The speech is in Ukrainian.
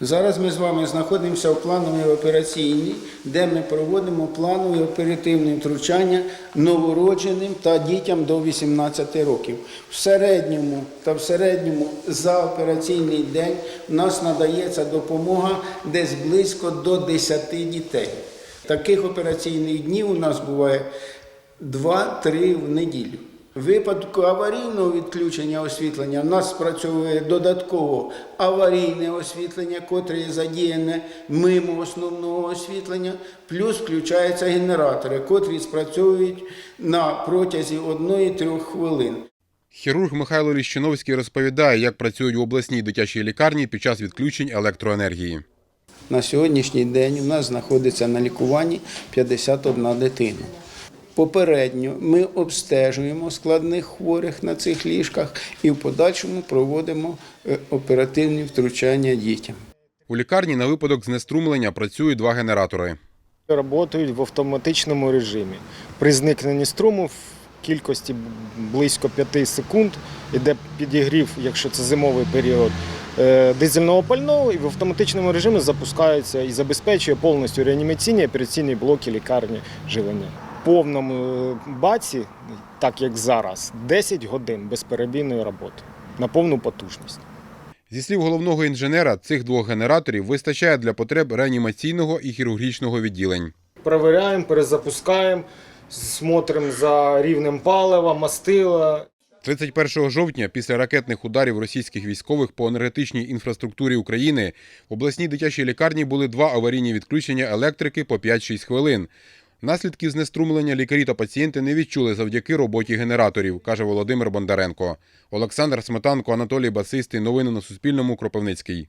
Зараз ми з вами знаходимося в плановій операційній, де ми проводимо планові оперативні втручання новородженим та дітям до 18 років. В середньому та в середньому за операційний день в нас надається допомога десь близько до 10 дітей. Таких операційних днів у нас буває 2-3 в неділю. В випадку аварійного відключення освітлення в нас спрацьовує додатково аварійне освітлення, котре є задіяне мимо основного освітлення, плюс включаються генератори, котрі спрацьовують на протязі 1-3 хвилин. Хірург Михайло Ліщиновський розповідає, як працюють в обласній дитячій лікарні під час відключень електроенергії. На сьогоднішній день у нас знаходиться на лікуванні 51 дитина. Попередньо ми обстежуємо складних хворих на цих ліжках і в подальшому проводимо е, оперативні втручання дітям. У лікарні на випадок знеструмлення працюють два генератори. Працюють в автоматичному режимі. При зникненні струму в кількості близько 5 секунд іде підігрів, якщо це зимовий період, е, дизельного пального і в автоматичному режимі запускається і забезпечує повністю реанімаційні і операційні блоки лікарні живлення. Повному е, баці, так як зараз, 10 годин безперебійної роботи на повну потужність. Зі слів головного інженера, цих двох генераторів вистачає для потреб реанімаційного і хірургічного відділень. Перевіряємо, перезапускаємо, смотримо за рівнем палива, мастила. 31 жовтня, після ракетних ударів російських військових по енергетичній інфраструктурі України, в обласній дитячій лікарні були два аварійні відключення електрики по 5-6 хвилин. Наслідків знеструмлення лікарі та пацієнти не відчули завдяки роботі генераторів, каже Володимир Бондаренко. Олександр Сметанко, Анатолій Басистий. Новини на Суспільному. Кропивницький.